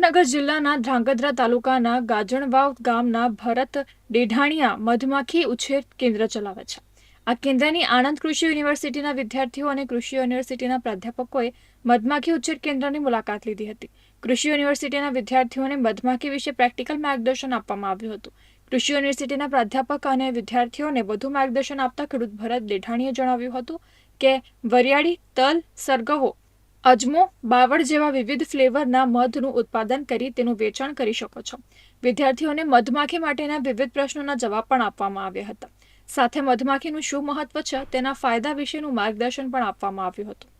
સુરેન્દ્રનગર જિલ્લાના ધ્રાંગધ્રા તાલુકાના ગાજણવાવ ગામના ભરત ડેઢાણીયા મધમાખી ઉછેર કેન્દ્ર ચલાવે છે. આ કેન્દ્રની આણંદ કૃષિ યુનિવર્સિટીના વિદ્યાર્થીઓ અને કૃષિ યુનિવર્સિટીના પ્રાધ્યાપકોએ મધમાખી ઉછેર કેન્દ્રની મુલાકાત લીધી હતી. કૃષિ યુનિવર્સિટીના વિદ્યાર્થીઓને મધમાખી વિશે પ્રેક્ટિકલ માર્ગદર્શન આપવામાં આવ્યું હતું. કૃષિ યુનિવર્સિટીના પ્રાધ્યાપક અને વિદ્યાર્થીઓને વધુ માર્ગદર્શન આપતા ખેડૂત ભરત દેઢાણીએ જણાવ્યું હતું કે, વરિયાળી, તલ, સરગવો અજમો, બાવળ જેવા વિવિધ ફ્લેવરના મધનું ઉત્પાદન કરી તેનું વેચાણ કરી શકો છો. વિદ્યાર્થીઓને મધમાખી માટેના વિવિધ પ્રશ્નોના જવાબ પણ આપવામાં આવ્યા હતા. સાથે મધમાખીનું શું મહત્વ છે તેના ફાયદા વિશેનું માર્ગદર્શન પણ આપવામાં આવ્યું હતું.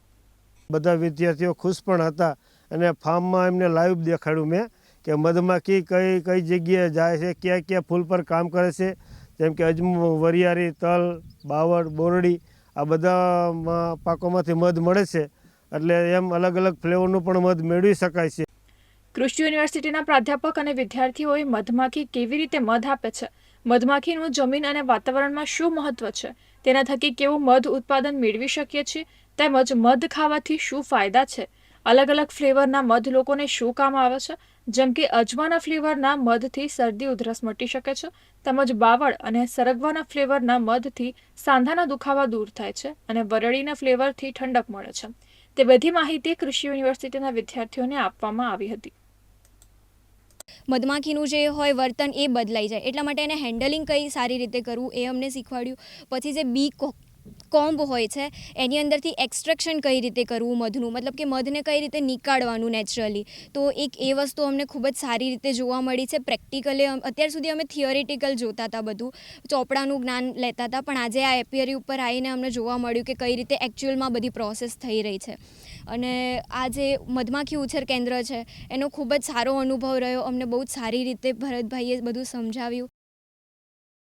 બધા વિદ્યાર્થીઓ ખુશ પણ હતા અને ફાર્મમાં એમને લાઈવ દેખાડ્યું મેં કે મધમાખી કઈ કઈ જગ્યાએ જાય છે, ક્યાં ક્યાં ફૂલ પર કામ કરે છે. જેમ કે અજમો, વરિયાળી, તલ, બાવળ, બોરડી આ બધા પાકોમાંથી મધ મળે છે. એટલે એમ અલગ અલગ ફ્લેવરનું પણ મધ મેળવી શકાય છે. કૃષિ યુનિવર્સિટીના પ્રાધ્યાપક અને વિદ્યાર્થીઓએ મધમાખી કેવી રીતે મધ આપે છે? મધમાખીનું જમીન અને વાતાવરણમાં શું મહત્વ છે? તેના થકી કેવું મધ ઉત્પાદન મેળવી શકીએ છીએ? તેમજ મધ ખાવાથી શું ફાયદા છે? અલગ અલગ ફ્લેવરના મધ લોકોને શું કામ આવે છે? જેમ કે અજમાના ફ્લેવરના મધથી શરદી, ઉધરસ મટી શકે છે, તેમજ બાવળ અને સરગવાના ફ્લેવરના મધથી સાંધાના દુખાવા દૂર થાય છે અને વરળીના ફ્લેવરથી ઠંડક મળે છે. તે બધી માહિતી કૃષિ યુનિવર્સિટીના વિદ્યાર્થીઓને આપવામાં આવી હતી. મધમાખીનું જે હોય વર્તન એ બદલાઈ જાય. એટલા માટે એને હેન્ડલિંગ કઈ સારી રીતે કરવું એ અમને શીખવાડ્યું. પછી જે બી કોમ્બ હોય છે, એની અંદરથી એક્સ્ટ્રેક્શન કઈ રીતે કરવું મધનું? મતલબ કે મધને કઈ રીતે નીકાળવાનું નેચરલી તો એક એ વસ્તુ અમને ખૂબ જ સારી રીતે જોવા મળી છે. પ્રેક્ટિકલી અત્યાર સુધી અમે થિયોરિટિકલ જોતા હતા બધું. ચોપડાનું જ્ઞાન લેતા હતા પણ આજે આ એપિયરી ઉપર આવીને અમને જોવા મળ્યું કે કઈ રીતે એકચ્યુઅલમાં બધી પ્રોસેસ થઈ રહી છે. અને આ જે મધમાખી ઉછેર કેન્દ્ર છે, એનો ખૂબ જ સારો અનુભવ રહ્યો. અમને બહુ જ સારી રીતે ભરતભાઈએ બધું સમજાવ્યું.